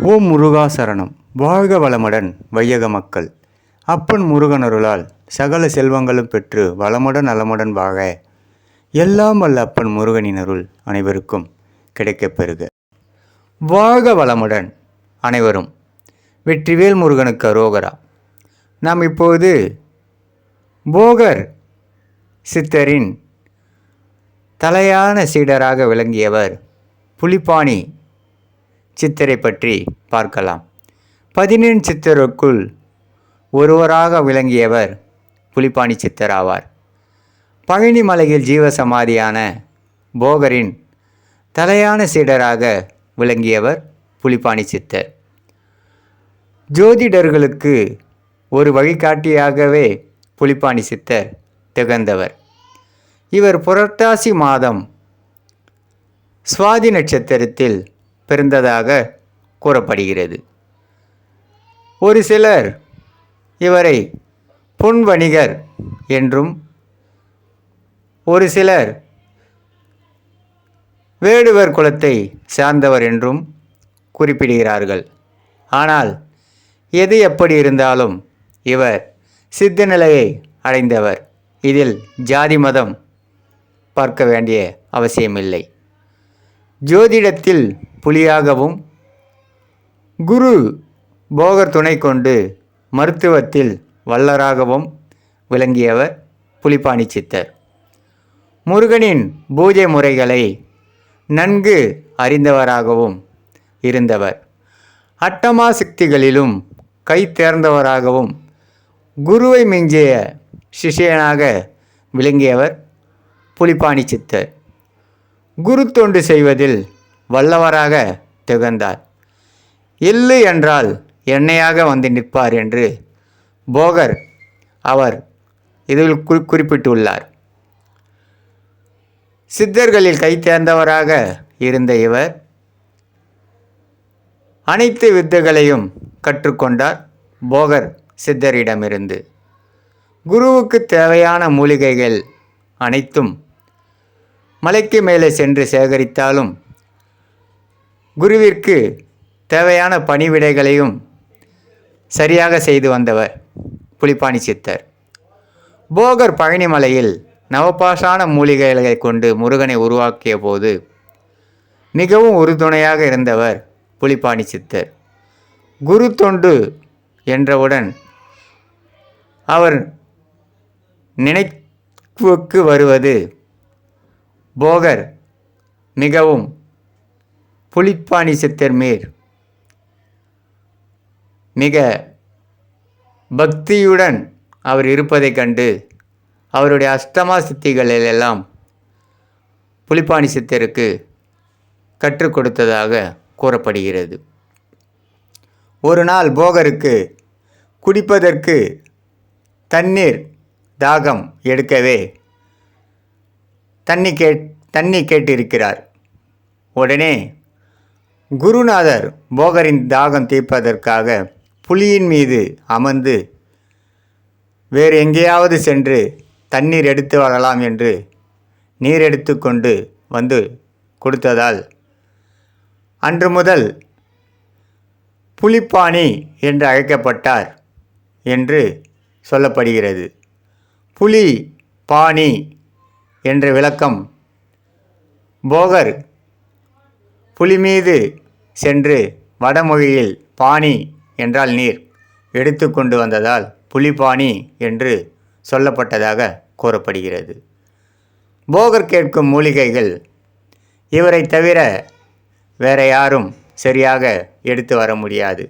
ஓம் முருகா சரணம். வாழ்க வளமுடன் வையக மக்கள். அப்பன் முருகனருளால் சகல செல்வங்களும் பெற்று வளமுடன் நலமுடன் வாழ எல்லாம் வல்ல அப்பன் முருகனின் அருள் அனைவருக்கும் கிடைக்கப் பெறுக. வாழ்க வளமுடன் அனைவரும். வெற்றிவேல் முருகனுக்கு அரோகரா. நாம் இப்போது போகர் சித்தரின் தலையான சீடராக விளங்கியவர் புலிப்பாணி சித்தரை பற்றி பார்க்கலாம். பதினெண் சித்தருக்குள் ஒருவராக விளங்கியவர் புலிப்பாணி சித்தர் ஆவார். பழனி மலையில் ஜீவசமாதியான போகரின் தலையான சீடராக விளங்கியவர் புலிப்பாணி சித்தர். ஜோதிடர்களுக்கு ஒரு வழிகாட்டியாகவே புலிப்பாணி சித்தர் திகழ்ந்தவர். இவர் புரட்டாசி மாதம் சுவாதி நட்சத்திரத்தில் பிறந்ததாக கூறப்படுகிறது. ஒரு சிலர் இவரை புன் வணிகர் என்றும் ஒரு சிலர் வேடுவர் குலத்தை சார்ந்தவர் என்றும் குறிப்பிடுகிறார்கள். ஆனால் எது எப்படி இருந்தாலும் இவர் சித்த நிலையை அடைந்தவர். இதில் ஜாதி மதம் பார்க்க வேண்டிய அவசியமில்லை. ஜோதிடத்தில் புலியாகவும் குரு போகர் துணை கொண்டு மருத்துவத்தில் வல்லராகவும் விளங்கியவர் புலிப்பாணி சித்தர். முருகனின் பூஜை முறைகளை நன்கு அறிந்தவராகவும் இருந்தவர். அட்டமா சக்திகளிலும் கை தேர்ந்தவராகவும் குருவை மிஞ்சிய சிஷியனாக விளங்கியவர் புலிப்பாணி சித்தர். குரு தொண்டு செய்வதில் வல்லவராக திகழ்ந்தார். இல்லு என்றால் எண்ணெயாக வந்து நிற்பார் என்று போகர் அவர் இதில் குறி குறிப்பிட்டுள்ளார். சித்தர்களில் கை தேர்ந்தவராக இருந்த இவர் அனைத்து வித்தைகளையும் கற்றுக்கொண்டார் போகர் சித்தரிடமிருந்து. குருவுக்கு தேவையான மூலிகைகள் அனைத்தும் மலைக்கு மேலே சென்று சேகரித்தாலும் குருவிற்கு தேவையான பணிவிடைகளையும் சரியாக செய்து வந்தவர் புலிப்பாணி சித்தர். போகர் பழனிமலையில் நவபாஷான மூலிகைகளை கொண்டு முருகனை உருவாக்கிய போது மிகவும் உறுதுணையாக இருந்தவர் புலிப்பாணி சித்தர். குரு தொண்டு என்றவுடன் அவர் நினைவுக்கு வருவது போகர் மிகவும் புலிப்பாணி சித்தர் மேர் மிக பக்தியுடன் அவர் இருப்பதைக் கண்டு அவருடைய அஷ்டமா சித்திகளிலெல்லாம் புலிப்பாணி சித்தருக்கு கற்றுக் கொடுத்ததாக கூறப்படுகிறது. ஒரு நாள் போகருக்கு குடிப்பதற்கு தண்ணீர் தாகம் எடுக்கவே தண்ணி கேட் தண்ணி கேட்டிருக்கிறார். உடனே குருநாதர் போகரின் தாகம் தீர்ப்பதற்காக புலியின் மீது அமர்ந்து வேறு எங்கேயாவது சென்று தண்ணீர் எடுத்து வரலாம் என்று நீர் எடுத்து கொண்டு வந்து கொடுத்ததால் அன்று முதல் புலிப்பாணி என்று அழைக்கப்பட்டார் என்று சொல்லப்படுகிறது. புலி பாணி என்ற விளக்கம் போகர் புலி மீது சென்று வடமொழியில் பாணி என்றால் நீர் எடுத்து கொண்டு வந்ததால் புலிபாணி என்று சொல்லப்பட்டதாக கூறப்படுகிறது. போகர் கேட்கும் மூலிகைகள் இவரை தவிர வேற யாரும் சரியாக எடுத்து வர முடியாது.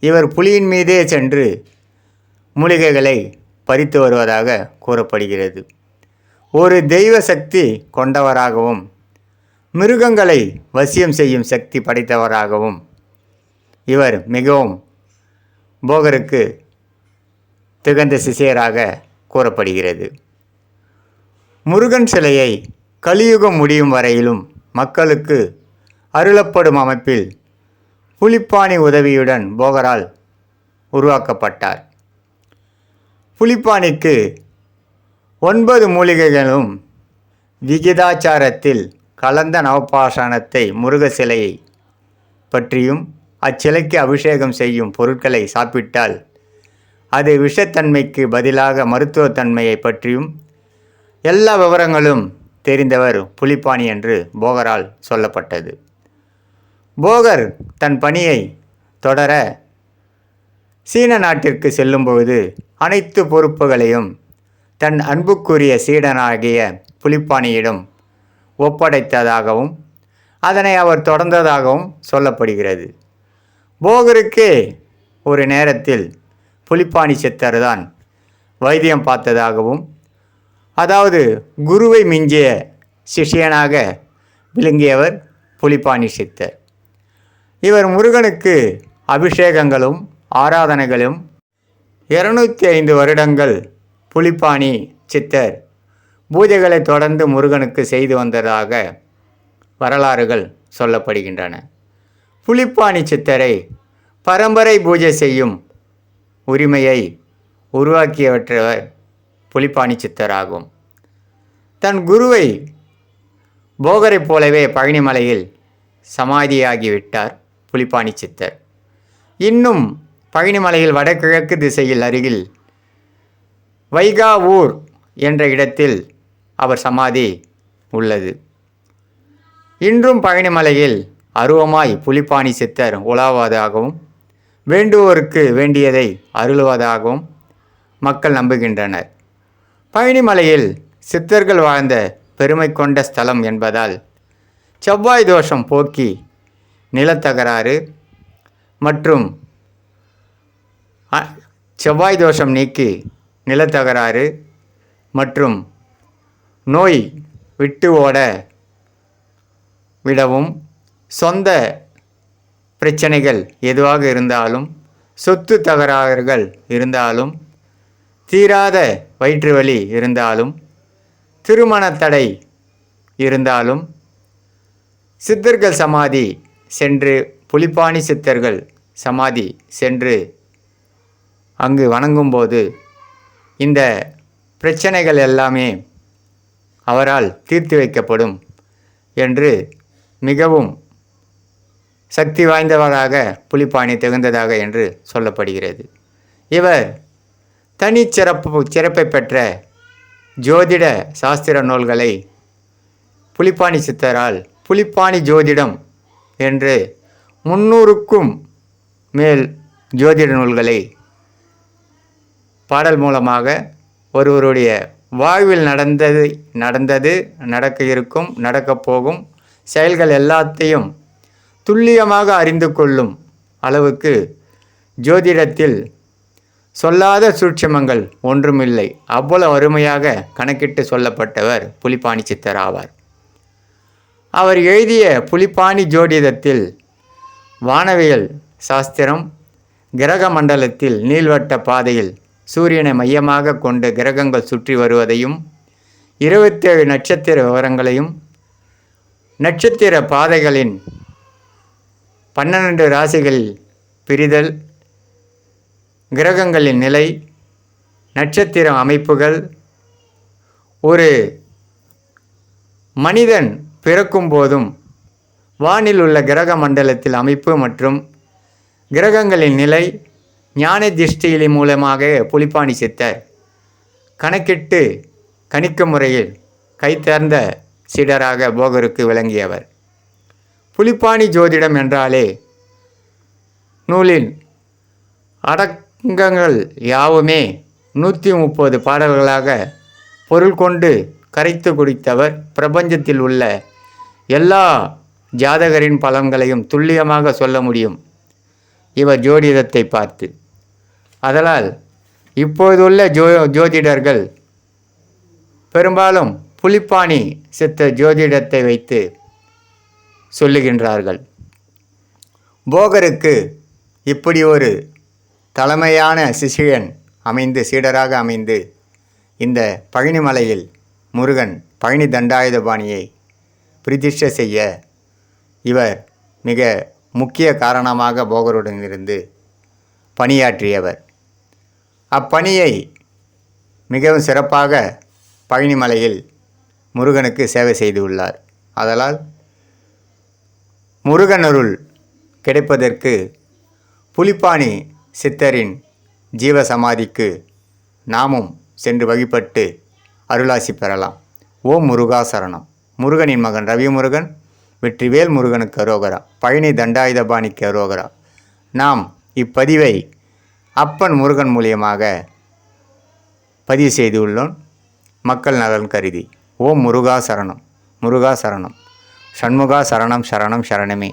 இவர் புலியின் மீதே சென்று மூலிகைகளை பறித்து வருவதாக கூறப்படுகிறது. ஒரு தெய்வ சக்தி கொண்டவராகவும் மிருகங்களை வசியம் செய்யும் சக்தி படைத்தவராகவும் இவர் மிகவும் போகருக்கு திகந்த சிசையராக கூறப்படுகிறது. முருகன் சிலையை கலியுகம் முடியும் வரையிலும் மக்களுக்கு அருளப்படும் அமைப்பில் புலிப்பாணி உதவியுடன் போகரால் உருவாக்கப்பட்டார். புலிப்பாணிக்கு ஒன்பது மூலிகைகளும் விகிதாச்சாரத்தில் கலந்த நவபாஷாணத்தை முருக சிலையை பற்றியும் அச்சிலைக்கு அபிஷேகம் செய்யும் பொருட்களை சாப்பிட்டால் அது விஷத்தன்மைக்கு பதிலாக மருத்துவத்தன்மையை பற்றியும் எல்லா விவரங்களும் தெரிந்தவர் புலிப்பாணி என்று போகரால் சொல்லப்பட்டது. போகர் தன் பணியை தொடர சீன நாட்டிற்கு செல்லும்போது அனைத்து பொறுப்புகளையும் தன் அன்புக்குரிய சீடனாகிய புலிப்பாணியிடம் ஒப்படைத்ததாகவும் அதனை அவர் தொடர்ந்ததாகவும் சொல்லப்படுகிறது. போகருக்கு ஒரு நேரத்தில் புலிப்பாணி சித்தர் தான் வைத்தியம் பார்த்ததாகவும் அதாவது குருவை மிஞ்சிய சிஷ்யனாக விளங்கியவர் புலிப்பாணி சித்தர். இவர் முருகனுக்கு அபிஷேகங்களும் ஆராதனைகளும் இருநூத்தி ஐந்து வருடங்கள் புலிப்பாணி சித்தர் பூஜைகளை தொடர்ந்து முருகனுக்கு செய்து வந்ததாக வரலாறுகள் சொல்லப்படுகின்றன. புலிப்பாணி சித்தரை பரம்பரை பூஜை செய்யும் உரிமையை உருவாக்கியவற்றவர் புலிப்பாணி சித்தராகும். தன் குருவை போகரைப் போலவே பழனிமலையில் சமாதியாகிவிட்டார் புலிப்பாணி சித்தர். இன்னும் பழனிமலையில் வடகிழக்கு திசையில் அருகில் வைகாவூர் என்ற இடத்தில் அவர் சமாதி உள்ளது. இன்றும் பழனிமலையில் அருவமாய் புலிப்பாணி சித்தர் உலாவதாகவும் வேண்டுவோருக்கு வேண்டியதை அருளுவதாகவும் மக்கள் நம்புகின்றனர். பழனிமலையில் சித்தர்கள் வாழ்ந்த பெருமை கொண்ட ஸ்தலம் என்பதால் செவ்வாய் தோஷம் போக்கி நிலத்தகராறு மற்றும் செவ்வாய் தோஷம் நீக்கி நிலத்தகராறு மற்றும் நோய் விட்டு ஓட விடவும் சொந்த பிரச்சனைகள் எதுவாக இருந்தாலும் சொத்து தகராறுகள் இருந்தாலும் தீராத வயிற்று வலி இருந்தாலும் திருமண தடை இருந்தாலும் சித்தர்கள் சமாதி சென்று புலிப்பாணி சித்தர்கள் சமாதி சென்று அங்கு வணங்கும்போது இந்த பிரச்சனைகள் எல்லாமே அவரால் தீர்த்து வைக்கப்படும் என்று மிகவும் சக்தி வாய்ந்தவராக புலிப்பாணி திகழ்ந்ததாக என்று சொல்லப்படுகிறது. இவர் தனிச்சிறப்பு சிறப்பை பெற்ற ஜோதிட சாஸ்திர நூல்களை புலிப்பாணி சித்தரால் புலிப்பாணி ஜோதிடம் என்று முன்னூறுக்கும் மேல் ஜோதிட நூல்களை பாடல் மூலமாக ஒருவருடைய வாழ்வில் நடந்தது நடந்தது நடக்க இருக்கும் நடக்கப் போகும் செயல்கள் எல்லாத்தையும் துல்லியமாக அறிந்து கொள்ளும் அளவுக்கு ஜோதிடத்தில் சொல்லாத சூட்சமங்கள் ஒன்றுமில்லை. அவ்வளவு அருமையாக கணக்கிட்டு சொல்லப்பட்டவர் புலிப்பாணி சித்தர் ஆவார். அவர் எழுதிய புலிப்பாணி ஜோதிடத்தில் வானவியல் சாஸ்திரம் கிரக மண்டலத்தில் நீள்வட்ட பாதையில் சூரியனை மையமாக கொண்டு கிரகங்கள் சுற்றி வருவதையும் இருபத்தேழு நட்சத்திர விவரங்களையும் நட்சத்திர பாதைகளின் பன்னிரண்டு ராசிகளில் பிரிதல் கிரகங்களின் நிலை நட்சத்திர அமைப்புகள் ஒரு மனிதன் பிறக்கும் போதும் வானில் உள்ள கிரக மண்டலத்தில் அமைப்பு மற்றும் கிரகங்களின் நிலை ஞான திருஷ்டியிலி மூலமாக புலிப்பாணி சித்தர். கணக்கிட்டு கணிக்கும் முறையில் கைத்தேர்ந்த சீடராக போகருக்கு விளங்கியவர். புலிப்பாணி ஜோதிடம் என்றாலே நூலின் அடக்கங்கள் யாவுமே நூற்றி முப்பது பாடல்களாக பொருள் கொண்டு கரைத்து குடித்தவர் பிரபஞ்சத்தில் உள்ள எல்லா ஜாதகரின் பலன்களையும் துல்லியமாக சொல்ல முடியும். இவர் ஜோதிடத்தை பார்த்து அதனால் இப்போதுள்ள ஜோ ஜோதிடர்கள் பெரும்பாலும் புலிப்பாணி சித்த ஜோதிடத்தை வைத்து சொல்லுகின்றார்கள். போகருக்கு இப்படி ஒரு தலைமையான சிஷியன் அமைந்து சீடராக அமைந்து இந்த பழனிமலையில் முருகன் பழனி தண்டாயுதபாணியை பிரதிஷ்ட செய்ய இவர் மிக முக்கிய காரணமாக போகருடன் இருந்து பணியாற்றியவர். அப்பணியை மிகவும் சிறப்பாக பழனிமலையில் முருகனுக்கு சேவை செய்துள்ளார். அதனால் முருகனருள் கிடைப்பதற்கு புலிப்பாணி சித்தரின் ஜீவசமாதிக்கு நாமும் சென்று வழிபட்டு அருளாசி பெறலாம். ஓம் முருகா சரணம். முருகனின் மகன் ரவிமுருகன் வெற்றிவேல் முருகனுக்கு அரோகரா. பழனி தண்டாயுதபாணிக்கு அரோகரா. நாம் இப்பதிவை அப்பன் முருகன் மூலியமாக பதிவு செய்துள்ளோம். மக்கள் நலன் கருதி. ஓம் முருகா சரணம். முருகா சரணம். சண்முகா சரணம் சரணம் சரணமே.